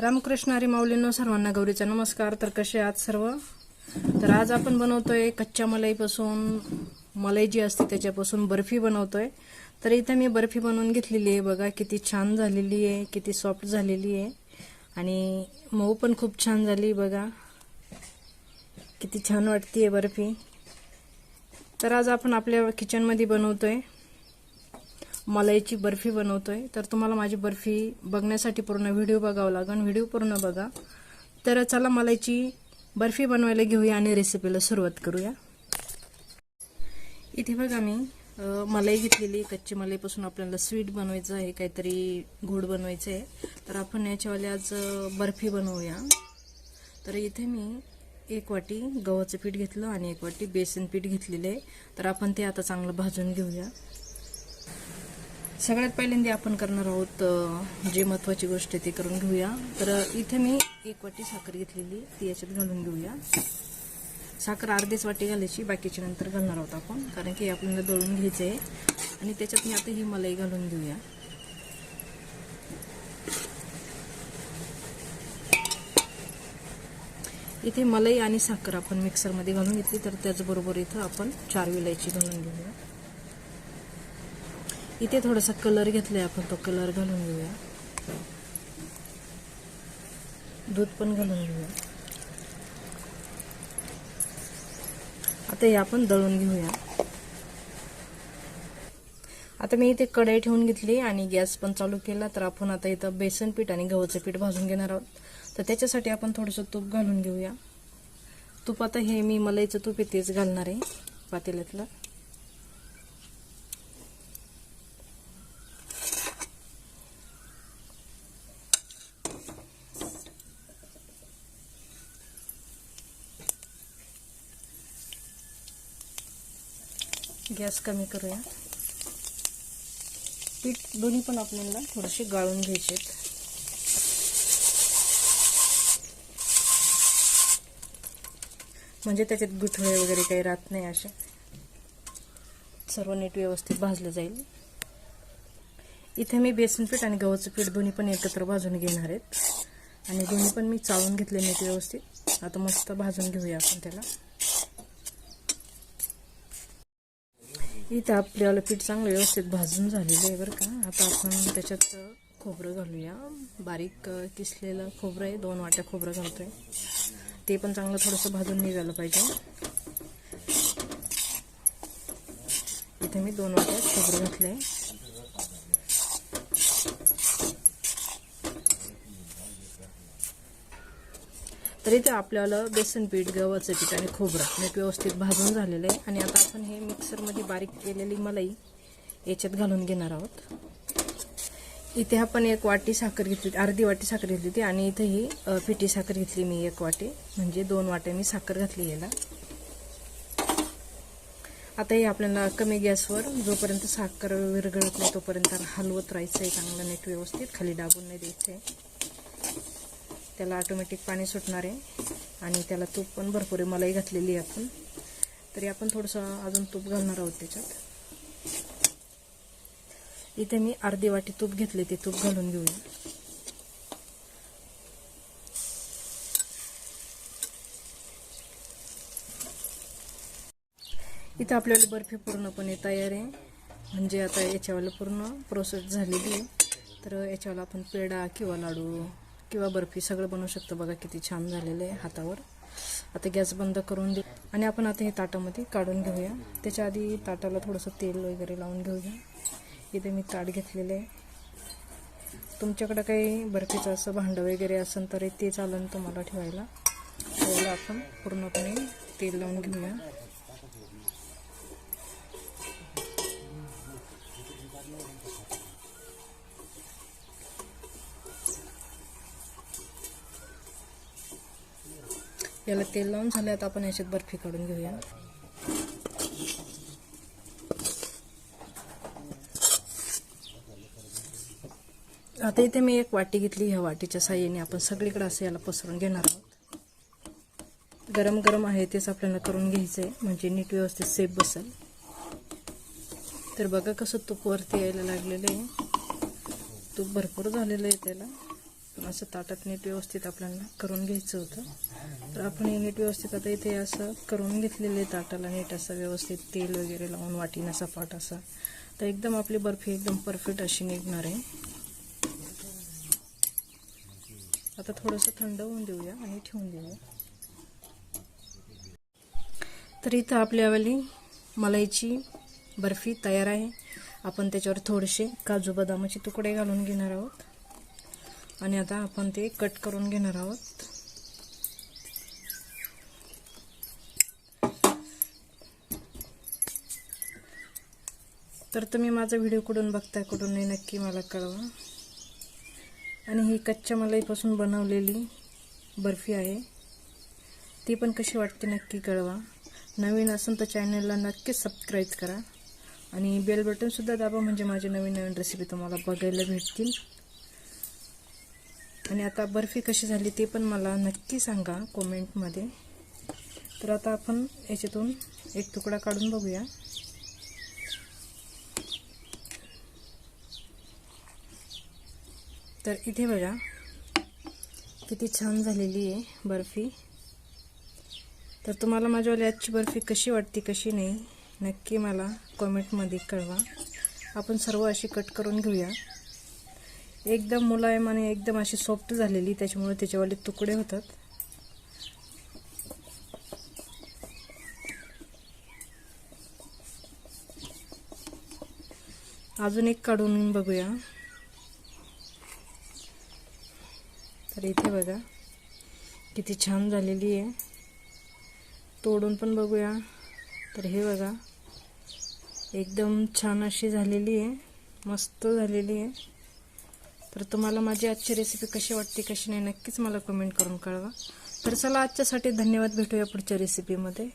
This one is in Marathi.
रामकृष्ण हरी माऊलींनो सर्वांना गौरीचा नमस्कार. तर कसे आहात सर्व? तर आज आपण बनवतोय कच्च्या मलाईपासून मलाई जी असते त्याच्यापासून बर्फी बनवतोय. तर इथे मी बर्फी बनवून घेतलेली आहे. बघा किती छान झालेली आहे किती सॉफ्ट झालेली आहे. आणि मऊ पण खूप छान झाली बघा. किती छान वाटतीये बर्फी. तर आज आपण आपल्या किचनमध्ये बनवतोय मलाईची बर्फी बनवतोय. तर तुम्हाला माझी बर्फी बघण्यासाठी पूर्ण व्हिडिओ बघावं लागेल व्हिडिओ पूर्ण बघा. तर चला मलाईची बर्फी बनवायला घेऊया आणि रेसिपीला सुरुवात करूया. इथे बघा मी मलाई घेतलेली. कच्ची मलाईपासून आपल्याला स्वीट बनवायचं आहे काहीतरी गोड बनवायचं आहे. तर आपण याच्यावाले आज बर्फी बनवूया. तर इथे मी एक वाटी गव्हाचं पीठ घेतलं आणि एक वाटी बेसन पीठ घेतलेलं आहे. तर आपण ते आता चांगलं भाजून घेऊया. सगळ्यात पहिल्यांदा आपण करणार आहोत जे महत्वाची गोष्ट आहे ती करून घेऊया. तर इथे मी एक वाटी साखर घेतलेली ती याच्यात घालून घेऊया. साखर अर्धीच वाटी घालायची बाकीची नंतर घालणार आहोत आपण कारण की आपल्याला दळून घ्यायचं आहे आणि त्याच्यात मी आता ही मलाई घालून घेऊया. इथे मलाई आणि साखर आपण मिक्सरमध्ये घालून घेतली तर त्याचबरोबर इथं आपण चार विलायची घालून घेऊया. इथे थोडासा कलर घेतलाय आपण तो कलर घालून घेऊया. दूध पण घालून घेऊया. आता हे आपण दळून घेऊया. आता मी इथे कढई ठेवून घेतली आणि गॅस पण चालू केला तर आपण आता इथं बेसन पीठ आणि गव्हाचं पीठ भाजून घेणार आहोत. तर त्याच्यासाठी आपण थोडंसं तूप घालून घेऊया. तूप आता हे मी मलाईचं तूप इथेच घालणार आहे पातेल्यातलं. गॅस कमी करूया पीठ दोन्ही पण आपल्याला थोडेसे गाळून घ्यायचे म्हणजे त्याच्यात गुठळे वगैरे काही राहत नाही असे सर्व नीट व्यवस्थित भाजलं जाईल. इथे मी बेसन पीठ आणि गव्हाचं पीठ दोन्ही पण एकत्र भाजून घेणार आहेत. आणि दोन्ही पण मी चाळून घेतले नीट व्यवस्थित. आता मस्त भाजून घेऊया आपण त्याला. इथं आपल्याला पीठ चांगलं व्यवस्थित भाजून झालेलं आहे बरं का. आता आपण त्याच्यात खोबरं घालूया. बारीक किसलेलं खोबरं आहे. दोन वाट्या खोबरं घालतोय. ते पण चांगलं थोडंसं भाजून निघालं पाहिजे. इथे मी दोन वाट्या खोबरं घातलंय. तर इथे आपल्याला बेसन पीठ गव्हाचं पीठ आणि खोबरं मीठ व्यवस्थित भाजून झालेलं आहे. आणि आता आपण हे मिक्सरमध्ये बारीक केलेली मलाई याच्यात घालून घेणार आहोत. इथे आपण एक वाटी साखर घेतली अर्धी वाटी साखर घेतली होती आणि इथे ही पिठी साखर घेतली मी एक वाटी. म्हणजे दोन वाट्या मी साखर घातली याला. आता हे आपल्याला कमी गॅसवर जोपर्यंत साखर विरघळत नाही तोपर्यंत हलवत राहायचं आहे चांगलं नीट व्यवस्थित. खाली डाबून नाही द्यायचं आहे. त्याला ऑटोमॅटिक पाणी सुटणार आहे. आणि त्याला तूप पण भरपूर आहे. मलाई घातलेली आहे आपण. तरी आपण थोडंसं अजून तूप घालणार आहोत त्याच्यात. इथे मी अर्धी वाटी तूप घेतले ते तूप घालून घेऊया. इथं आपल्याला बर्फी पूर्णपणे तयार आहे. म्हणजे आता याच्यावाला पूर्ण प्रोसेस झालेली आहे. तर याच्यावाला आपण पेढा किंवा लाडू किंवा बर्फी सगळं बनवू शकतो. बघा किती छान झालेलं आहे हातावर. आता गॅस बंद करून दे आणि आपण आता हे ताटामध्ये काढून घेऊया. त्याच्या आधी ताटाला थोडंसं तेल वगैरे लावून घेऊया. इथे मी ताट घेतलेलं आहे. तुमच्याकडं काही बर्फीचं असं भांडं वगैरे असेल तर ते चालेल तुम्हाला ठेवायला. त्याला आपण पूर्णपणे तेल लावून घेऊया. याला तेल लावून झालं आता आपण याच्यात बर्फी काढून घेऊया. आता इथे मी एक वाटी घेतली ह्या वाटीच्या साह्याने आपण सगळीकडे असं याला पसरून घेणार आहोत. गरम गरम आहे तेच आपल्याला करून घ्यायचं आहे म्हणजे नीट व्यवस्थित सेफ बसेल. तर बघा कसं तूप वरती यायला लागलेलं आहे. तूप भरपूर झालेलं आहे त्याला. पण असं ताटात नीट व्यवस्थित आपल्याला करून घ्यायचं होतं. तर आपण हे नीट व्यवस्थित आता इथे असं करून घेतलेले ताटाला नीट असं व्यवस्थित तेल वगैरे लावून वाटीनं सपाट असा. तर एकदम आपली बर्फी एकदम परफेक्ट अशी निघणार आहे. आता थोडंसं थंड होऊन देऊया आणि ठेवून देऊया. तर इथं आपल्यावाली मलाईची बर्फी तयार आहे. आपण त्याच्यावर थोडेसे काजू बदामाचे तुकडे घालून घेणार आहोत. आणि आता आपण ते कट करून घेणार आहोत. तर तुम्ही माझा व्हिडिओ कुठून बघताय कुठून नाही नक्की मला कळवा. आणि ही कच्च्या मलाईपासून बनवलेली बर्फी आहे. ती पण कशी वाटते नक्की कळवा. नवीन असेल तर चॅनलला नक्कीच सबस्क्राईब करा. आणि बेल बटनसुद्धा दाबा म्हणजे माझे नवीन नवीन रेसिपी तुम्हाला बघायला भेटतील. आणि आता बर्फी कशी झाली ते पण मला नक्की सांगा कॉमेंटमध्ये तर आता आपण याच्यातून एक तुकडा काढून बघूया. तर इथे बघा किती छान झालेली आहे बर्फी. तर तुम्हाला माझ्यावाली आजची बर्फी कशी वाटते कशी नाही नक्की मला कॉमेंटमध्ये कळवा. आपण सर्व अशी कट करून घेऊया. एकदम मुलायम आणि एकदम अशी सॉफ्ट झालेली त्याच्यामुळे त्याच्यावाले तुकडे होतात. अजून एक काढून बघूया. तर इथे बघा किती छान झालेली आहे. तोडून पण बघूया. तर हे बघा एकदम छान अशी झालेली आहे. मस्त झालेली आहे. तर तुम्हाला माझी आजची रेसिपी कशी वाटते कशी नाही नक्कीच मला कमेंट करून कळवा. तर चला आजच्यासाठी धन्यवाद. भेटूया पुढच्या रेसिपीमध्ये